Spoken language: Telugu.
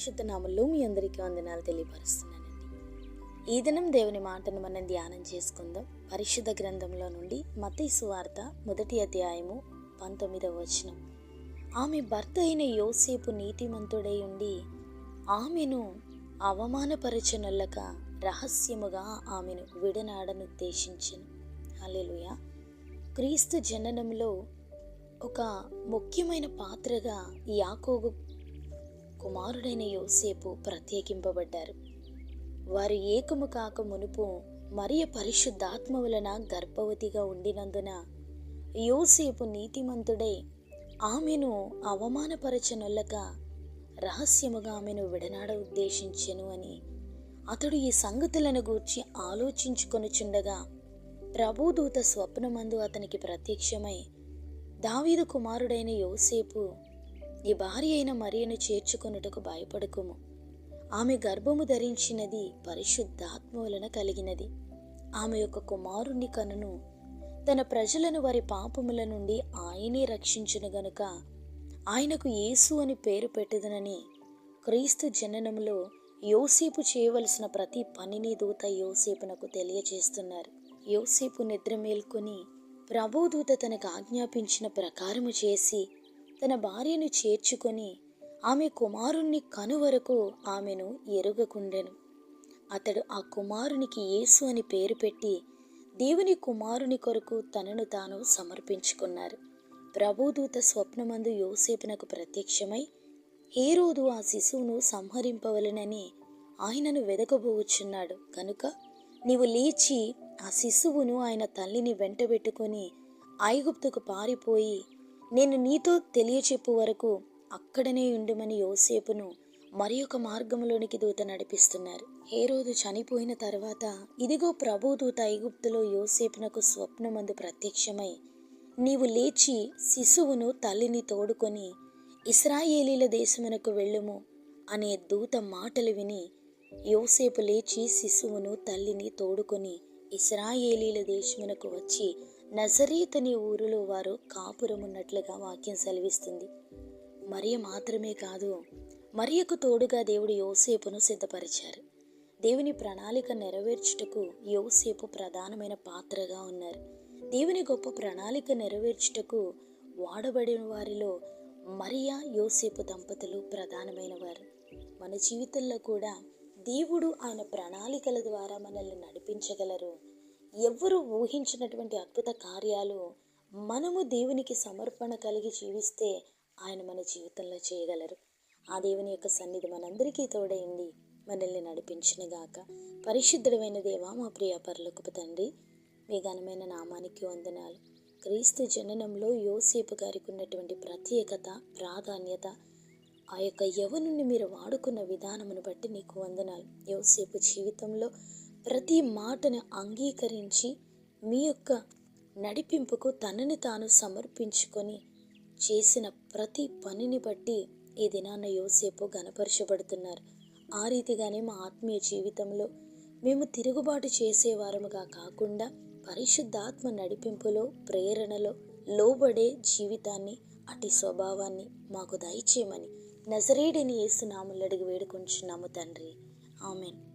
పరిశుద్ధ నామంలో మీ అందరికీ వందనాలు తెలియపరుస్తున్నానండి. ఈ దినం దేవుని మాటను మనం ధ్యానం చేసుకుందాం. పరిశుద్ధ గ్రంథంలో నుండి మతీ సువార్త మొదటి అధ్యాయము పంతొమ్మిదవ వచనం. ఆమె భర్త అయిన యోసేపు నీతిమంతుడై ఉండి ఆమెను అవమానపరచనొల్లక రహస్యముగా ఆమెను విడనాడనుద్దేశించను హల్లెలూయా. క్రీస్తు జననంలో ఒక ముఖ్యమైన పాత్రగా యాకోబు కుమారుడైన యోసేపు ప్రత్యేకింపబడ్డారు. వారు ఏకము కాక మునుపు మరియ పరిశుద్ధాత్మ వలన గర్భవతిగా ఉండినందున యోసేపు నీతిమంతుడై ఆమెను అవమానపరచనొల్లక రహస్యముగా ఆమెను విడనాడ ఉద్దేశించెను అని అతడు ఈ సంగతులను గూర్చి ఆలోచించుకొనుచుండగా ప్రభుదూత స్వప్నమందు అతనికి ప్రత్యక్షమై దావీదు కుమారుడైన యోసేపు నీ భార్య అయిన మరియను చేర్చుకొనుటకు భయపడకుము. ఆమె గర్భము ధరించినది పరిశుద్ధాత్మ వలన కలిగినది. ఆమె యొక్క కుమారుణ్ణి కనును తన ప్రజలను వారి పాపముల నుండి ఆయనే రక్షించును గనుక ఆయనకు యేసు అని పేరు పెట్టదనని క్రీస్తు జననములో యోసేపు చేయవలసిన ప్రతి పనిని దూత యోసేపునకు తెలియజేస్తున్నారు. యోసేపు నిద్ర మేల్కొని ప్రభుదూత తనకు ఆజ్ఞాపించిన ప్రకారము చేసి తన భార్యను చేర్చుకొని ఆమె కుమారుణ్ణి కనువరకు ఆమెను ఎరుగకుండెను. అతడు ఆ కుమారునికి యేసు అని పేరు పెట్టి దేవుని కుమారుని కొరకు తనను తాను సమర్పించుకున్నారు. ప్రభుదూత స్వప్నమందు యోసేపునకు ప్రత్యక్షమై హేరోదు ఆ శిశువును సంహరింపవలనని ఆయనను వెదకబోచున్నాడు. కనుక నీవు లేచి ఆ శిశువును ఆయన తల్లిని వెంటబెట్టుకొని ఐగుప్తుకు పారిపోయి నేను నీతో తెలియచెప్పు వరకు అక్కడనే ఉండుమని యోసేపును మరి ఒక మార్గంలోనికి దూత నడిపిస్తున్నారు. ఏ రోజు చనిపోయిన తర్వాత ఇదిగో ప్రభు దూత ఐగుప్తులో యోసేపునకు స్వప్నమందు ప్రత్యక్షమై నీవు లేచి శిశువును తల్లిని తోడుకొని ఇస్రాయేలీల దేశమునకు వెళ్ళుము అనే దూత మాటలు విని యోసేపు లేచి శిశువును తల్లిని తోడుకొని ఇస్రాయేలీల దేశమునకు వచ్చి నజరీతని ఊరిలో వారు కాపురమున్నట్లుగా వాక్యం సెలవిస్తుంది. మరియ మాత్రమే కాదు మరియకు తోడుగా దేవుడు యోసేపును సిద్ధపరిచారు. దేవుని ప్రణాళిక నెరవేర్చుటకు యోసేపు ప్రధానమైన పాత్రగా ఉన్నారు. దేవుని గొప్ప ప్రణాళిక నెరవేర్చుటకు వాడబడిన వారిలో మరియా యోసేపు దంపతులు ప్రధానమైన వారు మన జీవితంలో కూడా దేవుడు ఆయన ప్రణాళికల ద్వారా మనల్ని నడిపించగలరు. ఎవ్వరూ ఊహించినటువంటి అద్భుత కార్యాలు మనము దేవునికి సమర్పణ కలిగి జీవిస్తే ఆయన మన జీవితంలో చేయగలరు. ఆ దేవుని యొక్క సన్నిధి మనందరికీ తోడైంది మనల్ని నడిపించిన గాక. పరిశుద్ధమైన దేవా మా ప్రియ పరలోకపు తండ్రి మీ ఘనమైన నామానికి వందనాలు. క్రీస్తు జననంలో యోసేపు గారికి ఉన్నటువంటి ప్రత్యేకత ప్రాధాన్యత ఆ యొక్క యవనుని మీరు వాడుకున్న విధానమును బట్టి నీకు వందనాలు. యోసేపు జీవితంలో ప్రతి మాటను అంగీకరించి మీ యొక్క నడిపింపుకు తనని తాను సమర్పించుకొని చేసిన ప్రతి పనిని బట్టి ఈ దినాన్న యోసేపు గనపరచబడుతున్నారు ఆ రీతిగానే మా ఆత్మీయ జీవితంలో మేము తిరుగుబాటు చేసేవారముగా కాకుండా పరిశుద్ధాత్మ నడిపింపులో ప్రేరణలో లోబడే జీవితాన్ని అటి స్వభావాన్ని మాకు దయచేయమని నజరేడిని ఏసునాములు అడిగి వేడుకొంచున్నాము తండ్రి. ఆమెన్.